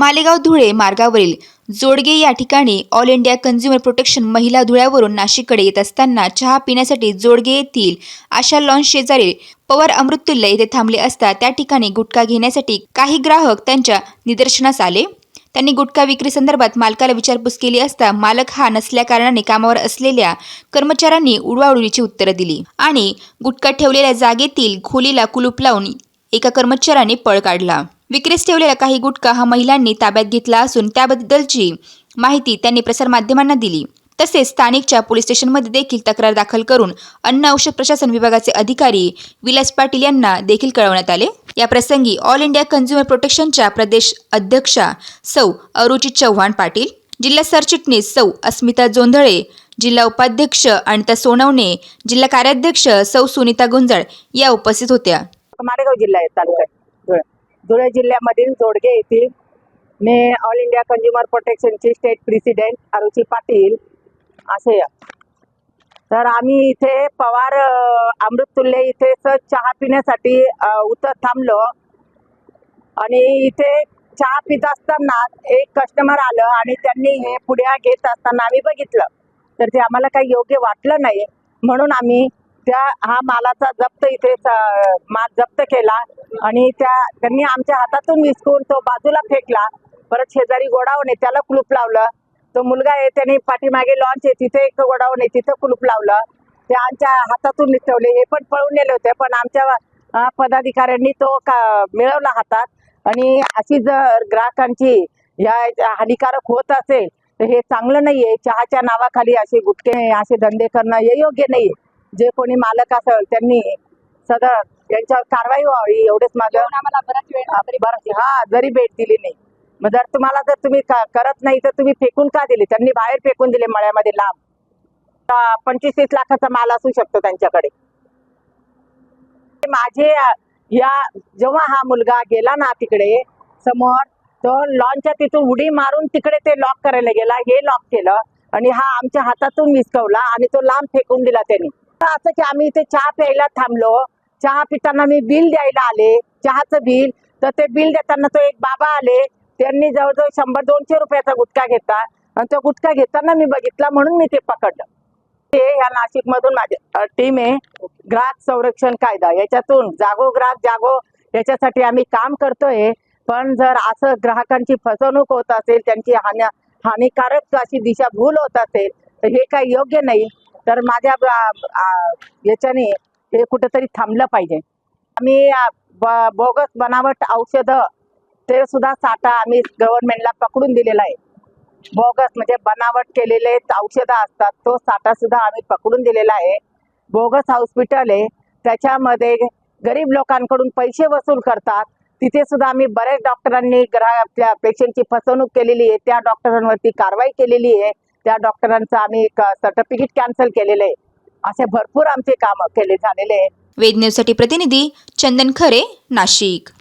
मालेगाव धुळे मार्गावरील जोडगे या ठिकाणी ऑल इंडिया कन्झ्युमर प्रोटेक्शन महिला धुळ्यावरून नाशिककडे येत असताना चहा पिण्यासाठी जोडगे येथील आशा लॉन्च शेजारी पवार अमृतुल्य येथे थांबले असता त्या ठिकाणी गुटखा घेण्यासाठी काही ग्राहक त्यांच्या निदर्शनास आले. त्यांनी गुटखा विक्री संदर्भात मालकाला विचारपूस केली असता मालक हा नसल्याकारणाने कामावर असलेल्या कर्मचाऱ्यांनी उडवाउडवीची उत्तरं दिली आणि गुटखा ठेवलेल्या जागेतील खोलीला कुलूप लावून एका कर्मचाऱ्याने पळ काढला. विक्रीस ठेवलेला काही गुटखा हा महिलांनी ताब्यात घेतला असून त्याबद्दलची माहिती त्यांनी प्रसारमाध्यमांना दिली. तसेच स्थानिकच्या पोलीस स्टेशनमध्ये देखील तक्रार दाखल करून अन्न औषध प्रशासन विभागाचे अधिकारी विलास पाटील यांना देखील कळवण्यात आले. या प्रसंगी ऑल इंडिया कन्झ्युमर प्रोटेक्शनच्या प्रदेश अध्यक्षा सौ अरुची चव्हाण पाटील जिल्हा सरचिटणीस सौ अस्मिता जोंधळे जिल्हा उपाध्यक्ष अनिता सोनवणे जिल्हा कार्याध्यक्ष सौ सुनीता गुंजळ या उपस्थित होत्या. मालेगाव जिल्हा आहे तालुका धुळे जिल्ह्यामधील जोडगे येथील मी ऑल इंडिया कंझ्युमर प्रोटेक्शनची स्टेट प्रेसिडेंट अरुची पाटील असे तर आम्ही इथे पवार अमृततुल्य इथे चहा पिण्यासाठी उतर थांबलो. आणि इथे चहा पित असताना एक कस्टमर आलं आणि त्यांनी हे पुढ्या घेत असताना आम्ही बघितलं. तर ते आम्हाला काही योग्य वाटलं नाही. म्हणून आम्ही त्या हा मालाचा जप्त इथे स- माल जप्त केला. आणि त्या त्यांनी आमच्या हातातून विसकून तो बाजूला फेकला. परत शेजारी गोडाऊन आहे त्याला कुलूप लावलं. तो मुलगा आहे त्याने पाठीमागे लॉन्च आहे तिथे एक गोडाऊन आहे तिथं कुलूप लावलं. ते आमच्या हातातून निसटवले हे पण पळून नेले होते पण आमच्या पदाधिकाऱ्यांनी तो का मिळवला हातात. आणि अशी जर ग्राहकांची या हानिकारक होत असेल तर हे चांगलं नाही आहे चहाच्या नावाखाली असे गुटके असे धंदे करणं हे योग्य नाही जे कोणी मालक असेल त्यांनी सदर यांच्यावर कारवाई व्हावी एवढेच माझं आम्हाला बराच वेळ हा जरी भेट दिली नाही. मग जर तुम्हाला जर तुम्ही करत नाही तर तुम्ही फेकून का दिले? त्यांनी बाहेर फेकून दिले मळ्यामध्ये लांब. पंचवीस तीस लाखाचा माल असू शकतो त्यांच्याकडे. माझे या जेव्हा हा मुलगा गेला ना तिकडे समोर तो लॉनच्या तिथून उडी मारून तिकडे ते लॉक करायला गेला. हे लॉक केलं आणि हा आमच्या हातातून विसकवला आणि तो लांब फेकून दिला त्यांनी. तर असं की आम्ही इथे चहा प्यायला थांबलो चहा पिताना मी बिल द्यायला आले चहाचं बिल. तर ते बिल देताना तो एक बाबा आले त्यांनी जवळजवळ शंभर दोनशे रुपयाचा गुटखा घेतला. आणि तो गुटखा घेताना मी बघितला म्हणून मी ते पकडलं. ते ह्या नाशिक मधून माझ्या टीम आहे. ग्राहक संरक्षण कायदा. याच्यातून जागो ग्राहक जागो. याच्यासाठी आम्ही काम करतोय. पण जर असं ग्राहकांची फसवणूक होत असेल त्यांची हानी हानिकारक अशी दिशा भूल होत असेल तर हे काही योग्य नाही. तर माझ्या याच्याने हे कुठेतरी थांबलं पाहिजे. आम्ही ब- बोगस बनावट औषधं ते सुद्धा साठा आम्ही गव्हर्नमेंटला पकडून दिलेला आहे. बोगस म्हणजे बनावट केलेले औषधं असतात तो साठा सुद्धा आम्ही पकडून दिलेला आहे. बोगस हॉस्पिटल आहे त्याच्यामध्ये गरीब लोकांकडून पैसे वसूल करतात. तिथे सुद्धा आम्ही बऱ्याच डॉक्टरांनी ग्राहक आपल्या पेशंटची फसवणूक केलेली आहे त्या डॉक्टरांवरती कारवाई केलेली आहे. त्या डॉक्टरांचं आम्ही सर्टिफिकेट कॅन्सल केलेलं आहे. असे भरपूर आमचे काम केले झालेले आहे वेद न्यूजसाठी प्रतिनिधी चंदन खरे नाशिक.